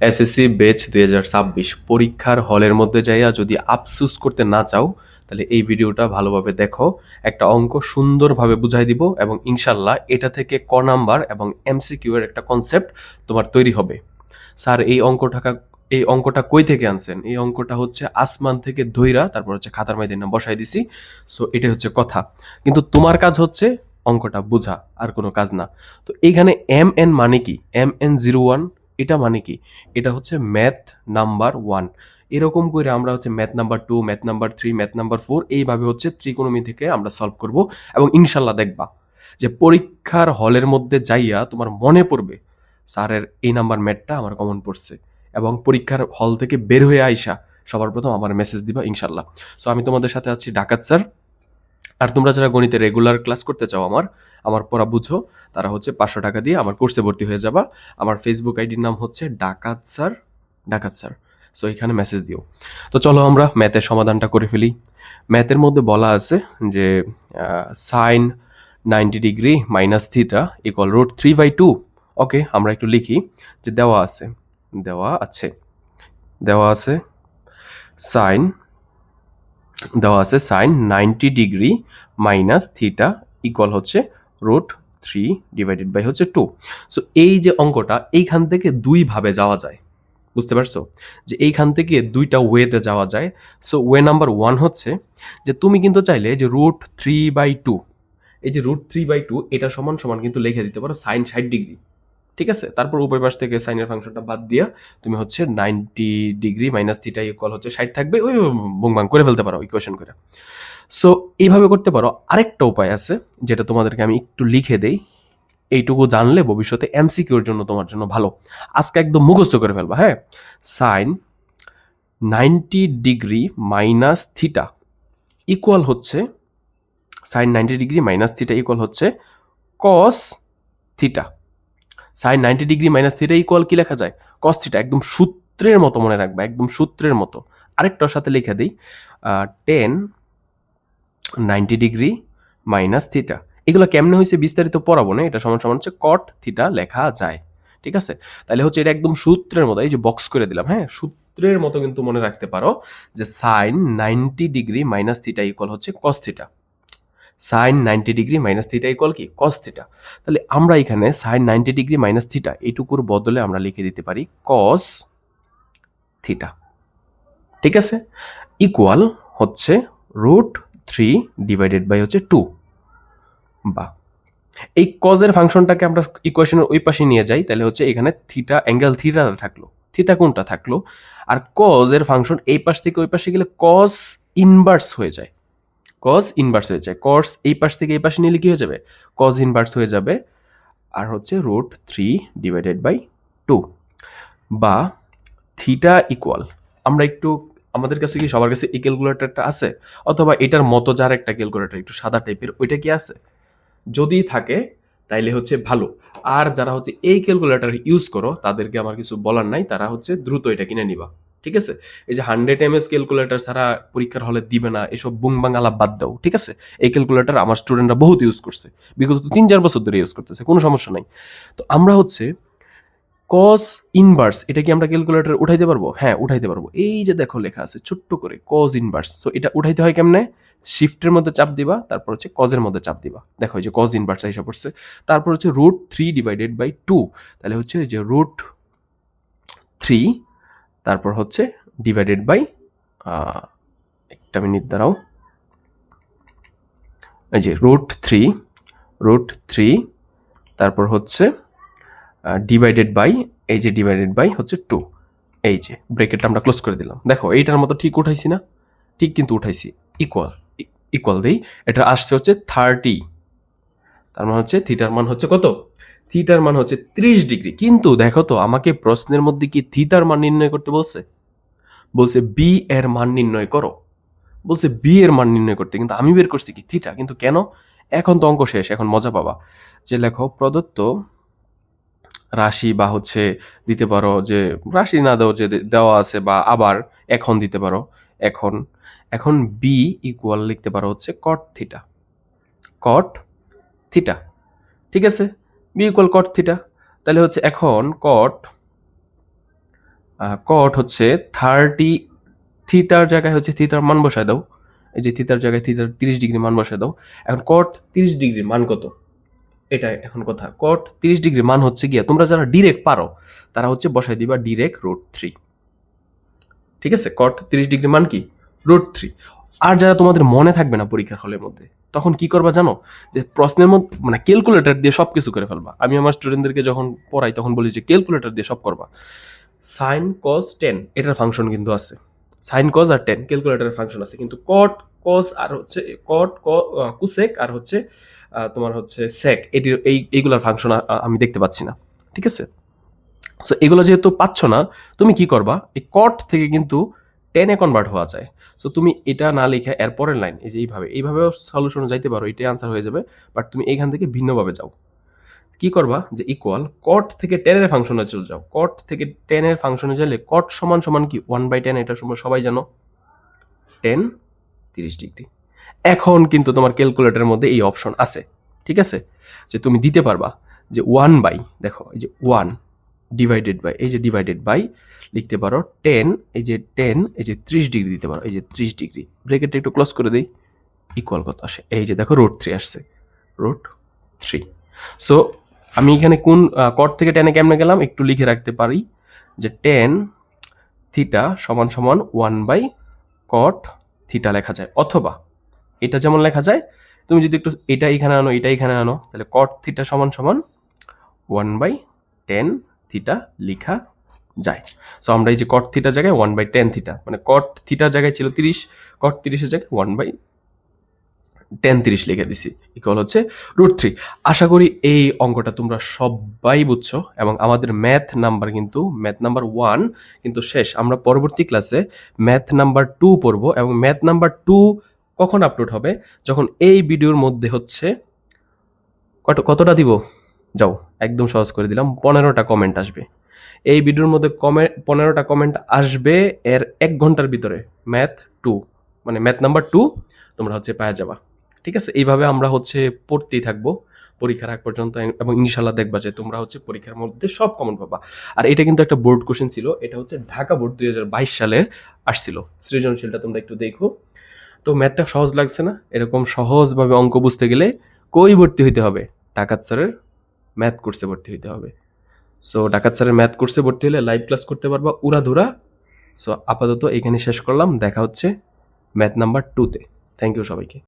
SSC বেচ দুই হাজার ছাব্বিশ পরীক্ষার হলের মধ্যে যাইয়া যদি আফসুস করতে না চাও, তাহলে এই ভিডিওটা ভালোভাবে দেখো। একটা অঙ্ক সুন্দরভাবে বুঝাই দিব এবং ইনশাল্লাহ এটা থেকে ক নাম্বার এবং এমসিকিউ এর একটা কনসেপ্ট তোমার তৈরি হবে। স্যার, এই অঙ্কটা এই অঙ্কটা কই থেকে আনছেন? এই অঙ্কটা হচ্ছে আসমান থেকে ধৈরা, তারপর হচ্ছে খাতার মাইদের নাম বসাই দিছি। সো এটা হচ্ছে কথা। কিন্তু তোমার কাজ হচ্ছে অঙ্কটা বোঝা, আর কোনো কাজ না। তো এইখানে এম এন মানে কি? এম এন জিরো ওয়ান এটা মানে কি? এটা হচ্ছে ম্যাথ নাম্বার ওয়ান এরকম করে আমরা হচ্ছে math number two math number three math number four এইভাবে হচ্ছে ত্রিকোণমি থেকে আমরা সলভ করব এবং ইনশাল্লাহ দেখবা যে পরীক্ষার হলের মধ্যে যাইয়া তোমার মনে পড়বে, স্যারের এই নাম্বার ম্যাথটা আমার কমন পড়ছে এবং পরীক্ষার হল থেকে বের হয়ে আইসা সবার প্রথম আমার মেসেজ দিবা ইনশাল্লাহ সো আমি তোমাদের সাথে আছি ডাকাত স্যার। আর তোমরা যারা গণিতে রেগুলার ক্লাস করতে চাও আমার আমার পড়া বুঝো, তারা হচ্ছে পাঁচশো টাকা দিয়ে আমার কোর্সে ভর্তি হয়ে যাবা। আমার ফেসবুক আইডির নাম হচ্ছে ডাকাত স্যার ডাকাত স্যার। সো এখানে মেসেজ দিও। তো চলো আমরা ম্যাথের সমাধানটা করে ফেলি। ম্যাথের মধ্যে বলা আছে যে sine ninety degree minus theta equal root three by two okay আমরা একটু লিখি যে দেওয়া আছে দেওয়া আছে দেওয়া আছে সাইন দেওয়া আছে sine ninety degree minus theta equal হচ্ছে রুট থ্রি ডিভাইডেড বাই হচ্ছে টু সো এই যে অঙ্কটা এইখান থেকে দুইভাবে যাওয়া যায়। বুঝতে পারছ? যে এইখান থেকে দুইটা ওয়েতে যাওয়া যায়। সো ওয়ে নাম্বার ওয়ান হচ্ছে যে তুমি কিন্তু চাইলে যে রুট থ্রি বাই টু এই যে রুট থ্রি বাই টু এটা সমান সমান কিন্তু লিখে দিতে পারো সাইন ষাট ডিগ্রি ঠিক আছে? তারপর উভয় পাশ থেকে সাইনের ফাংশনটা বাদ দিয়া তুমি হচ্ছে ninety degree minus theta equal হচ্ছে ষাট থাকবে, ওই বুংবাং করে ফেলতে পারো ইকুয়েশন করে। সো এইভাবে করতে পারো। আরেকটা উপায় আছে যেটা তোমাদেরকে আমি একটু লিখে দেই। এইটুকু জানলে ভবিষ্যতে এমসিকিউর জন্য তোমার জন্য ভালো। আজকে একদম মুখস্থ করে ফেলবা হ্যাঁ? Sine ninety degree minus theta equal হচ্ছে sine ninety degree minus theta equal হচ্ছে cos theta sine ninety degree minus theta equal কি লেখা যায়? কস থিটা একদম সূত্রের মতো মনে রাখবা, একদম সূত্রের মতো। আরেকটার সাথে লিখে দিই tan ninety degree minus theta এগুলো কেমনে হয়েছে বিস্তারিত পড়াবো না, এটা সমান সমান হচ্ছে কট থিটা লেখা যায়। ঠিক আছে? তাহলে হচ্ছে এটা একদম সূত্রের মতো, এই যে বক্স করে দিলাম হ্যাঁ? সূত্রের মতো কিন্তু মনে রাখতে পারো যে sine ninety degree minus theta equal হচ্ছে cos theta sine ninety degree minus theta equal কি? কস থিটা তাহলে আমরা এখানে sine ninety degree minus theta এইটুকুর বদলে আমরা লিখে দিতে পারি কস থিটা ঠিক আছে? ইকুয়াল হচ্ছে রুট থ্রি ডিভাইডেড বাই হচ্ছে টু বা এই কজের ফাংশনটাকে আমরা ইকুয়েশনের ওই পাশে নিয়ে যাই, তাহলে হচ্ছে এখানে থিটা অ্যাঙ্গেল থিটা থাকল। থিটা কোনটা থাকল? আর কজের ফাংশন এই পাশ থেকে ওই পাশে গেলে কস ইনভার্স হয়ে যায়। কজ ইনভার্স হয়ে যায়। কস এই পাশ থেকে এই পাশে নিলে কি হয়ে যাবে? কজ ইনভার্স হয়ে যাবে। আর হচ্ছে root three divided by two বা থিটা ইকুয়াল আমরা একটু আমাদের কাছে কি সবার কাছে এই ক্যালকুলেটরটা আছে? অথবা এটার মতো যার একটা ক্যালকুলেটর একটু সাদা টাইপের ওইটা কি আছে? যদি থাকে, তাইলে হচ্ছে ভালো। আর যারা হচ্ছে এই ক্যালকুলেটর ইউজ করো, তাদেরকে আমার কিছু বলার নাই, তারা হচ্ছে দ্রুত এটা কিনে নিবা। ঠিক আছে? এই যে হান্ড্রেড এম এস ক্যালকুলেটর ছাড়া পরীক্ষার হলে দিবে না, এসব বুং বাঙালা বাদ দাও, ঠিক আছে? এই ক্যালকুলেটর আমার স্টুডেন্টরা বহুত ইউজ করছে, বিগত তিন চার বছর ধরে ইউজ করতেছে, কোনো সমস্যা নাই। তো আমরা হচ্ছে কস ইনভার্স এটা কি আমরা ক্যালকুলেটার উঠাইতে পারব? হ্যাঁ উঠাইতে পারব। এই যে দেখো লেখা আছে, ছোট্ট করে কজ ইনভার্স সো এটা উঠাইতে হয় কেমনে? শিফটের মধ্যে চাপ দিবা, তারপর হচ্ছে কজের মধ্যে চাপ দিবা। দেখো এই যে কজ ইনভার্স হিসাব পড়ছে, তারপর হচ্ছে root three divided by two তাহলে হচ্ছে যে রুট থ্রি তারপর হচ্ছে ডিভাইডেড বাই একটা মিনিট দাঁড়াও। এই যে রুট থ্রি রুট থ্রি তারপর হচ্ছে ডিভাইডেড বাই এই যে ডিভাইডেড বাই হচ্ছে টু এই যে ব্রেকেটটা আমরা ক্লোজ করে দিলাম। দেখো, এইটার মতো ঠিক উঠাইছি না? ঠিক কিন্তু উঠাইছি। ইকুয়াল ইকুয়াল দিই। এটা আসছে হচ্ছে থার্টি তার মানে হচ্ছে থিটার মান হচ্ছে কত? থিটার মান হচ্ছে ত্রিশ ডিগ্রি। কিন্তু দেখো তো, আমাকে প্রশ্নের মধ্যে কি থিটার মান নির্ণয় করতে বলছে? বলছে বি এর মান নির্ণয় করো। বলছে বি এর মান নির্ণয় করতে, কিন্তু আমি বের করছি কি থিটা? কিন্তু কেন? এখন তো অঙ্ক শেষ, এখন মজা পাবা। যে লেখো, প্রদত্ত রাশি বা হচ্ছে দিতে পারো যে, রাশি না দাও যে, দেওয়া আছে বা আবার এখন দিতে পারো, এখন। এখন বি ইকুয়াল লিখতে পারো হচ্ছে কট থিটা কট থিটা ঠিক আছে? বি ইকুয়াল কট থিটা তাহলে হচ্ছে এখন কট কট হচ্ছে থার্টি থিতার জায়গায় হচ্ছে থিতার মান বসায় দাও। এই যে থিতার জায়গায় থিতার তিরিশ ডিগ্রি মান বসায় দাও। এখন কট তিরিশ ডিগ্রির মান কত? এটা এখন কথা। কট তিরিশ ডিগ্রি মান হচ্ছে গিয়া, তোমরা যারা ডিরেক্ট পারো, তারা হচ্ছে বসায় দিবা ডিরেক্ট রুট থ্রি ঠিক আছে? কট তিরিশ ডিগ্রি মান কি? রুট থ্রি আর যারা তোমাদের মনে থাকবে না পরীক্ষার হলের মধ্যে তখন কি করবা জানো? যে প্রশ্নের মধ্যে মানে ক্যালকুলেটর দিয়ে সব কিছু করে ফেলবা। আমি আমার স্টুডেন্টদেরকে যখন পড়াই, তখন বলি যে ক্যালকুলেটর দিয়ে সব করবা। সাইন কজ টেন এটার ফাংশন কিন্তু আছে। সাইন কজ আর টেন ক্যালকুলেটরের ফাংশন আছে। কিন্তু কট কজ আর হচ্ছে কট কুসেক আর হচ্ছে তোমার হচ্ছে সেক এটির এই, এইগুলার ফাংশন আমি দেখতে পাচ্ছি না। ঠিক আছে? সো এগুলো যেহেতু পাচ্ছ না, তুমি কি করবা? এই কট থেকে কিন্তু টেনে কনভার্ট হওয়া যায়। সো তুমি এটা না লিখে এরপরের লাইন এই যে এইভাবে, এইভাবেও সলিউশনে যাইতে পারো, এটাই আনসার হয়ে যাবে বাট তুমি এইখান থেকে ভিন্নভাবে যাও। কি করবা? যে ইকুয়াল কট থেকে টেনের ফাংশনে চলে যাও। কট থেকে টেনের ফাংশনে গেলে কট সমান সমান কি? ওয়ান বাই টেন এটা সময় সবাই জানো? টেন তিরিশ ডিগ্রি। এখন কিন্তু তোমার ক্যালকুলেটরের মধ্যে এই অপশন আছে। ঠিক আছে? যে তুমি দিতে পারবা যে ওয়ান বাই দেখো, এই যে ওয়ান ডিভাইডেড বাই এই যে ডিভাইডেড বাই লিখতে পারো টেন এই যে টেন এই যে ত্রিশ ডিগ্রি দিতে পারো, এই যে ত্রিশ ডিগ্রি ব্রেকেটটা একটু ক্লোজ করে দিই। ইকুয়াল কত আসে? এই যে দেখো রোড থ্রি আসছে। রোড থ্রি সো আমি এখানে কোন কট থেকে টেনে কেমনে গেলাম? একটু লিখে রাখতে পারি যে টেন থিটা সমান সমান ওয়ান বাই কট থিটা লেখা যায়। অথবা এটা যেমন লেখা যায়, তুমি যদি একটু এটা এখানে আনো, এটা এখানে আনো, তাহলে কট থিটা সমান সমান ওয়ান বাই টেন থিটা লেখা যায়। সো আমরা এই যে কট থিটার জায়গায় ওয়ান বাই টেন থিটা মানে কট থিটার জায়গায় ছিল তিরিশ কট তিরিশের জায়গায় ওয়ান বাই টেন তিরিশ লিখে দিছি। ইকুয়াল হচ্ছে রুট থ্রি আশা করি এই অঙ্কটা তোমরা সবাই বুঝছ এবং আমাদের ম্যাথ নাম্বার কিন্তু ম্যাথ নাম্বার ওয়ান কিন্তু শেষ। আমরা পরবর্তী ক্লাসে ম্যাথ নাম্বার টু পড়ব এবং ম্যাথ নাম্বার টু কখন আপলোড হবে? যখন এই ভিডিওর মধ্যে হচ্ছে, কত কতটা দিব? যাও, একদম সহজ করে দিলাম, পনেরোটা কমেন্ট আসবে। এই ভিডিওর মধ্যে কমেন্ট পনেরোটা কমেন্ট আসবে এর এক ঘণ্টার ভিতরে। ম্যাথ টু মানে ম্যাথ নাম্বার টু তোমরা হচ্ছে পাওয়া যাবা। ঠিক আছে? এইভাবে আমরা হচ্ছে পড়তেই থাকব, পরীক্ষার আগ পর্যন্ত, এবং ইনশাল্লাহ দেখবা যে তোমরা হচ্ছে পরীক্ষার মধ্যে সব কমন পাবা। আর এটা কিন্তু একটা বোর্ড কোশ্চেন ছিল, এটা হচ্ছে ঢাকা বোর্ড দুই হাজার বাইশ সালের আসছিল। সৃজনশীলটা তোমরা একটু দেখো। তো ম্যাথটা সহজ লাগছে না? এরকম সহজভাবে অঙ্ক বুঝতে গেলে কই ভর্তি হইতে হবে? ডাকাত স্যারের ম্যাথ কোর্সে ভর্তি হইতে হবে। সো ডাকাত স্যারের ম্যাথ কোর্সে ভর্তি হলে লাইভ ক্লাস করতে পারবা উড়াধুরা। সো আপাতত এখানে শেষ করলাম। দেখা হচ্ছে ম্যাথ নাম্বার টুতে থ্যাংক ইউ সবাইকে।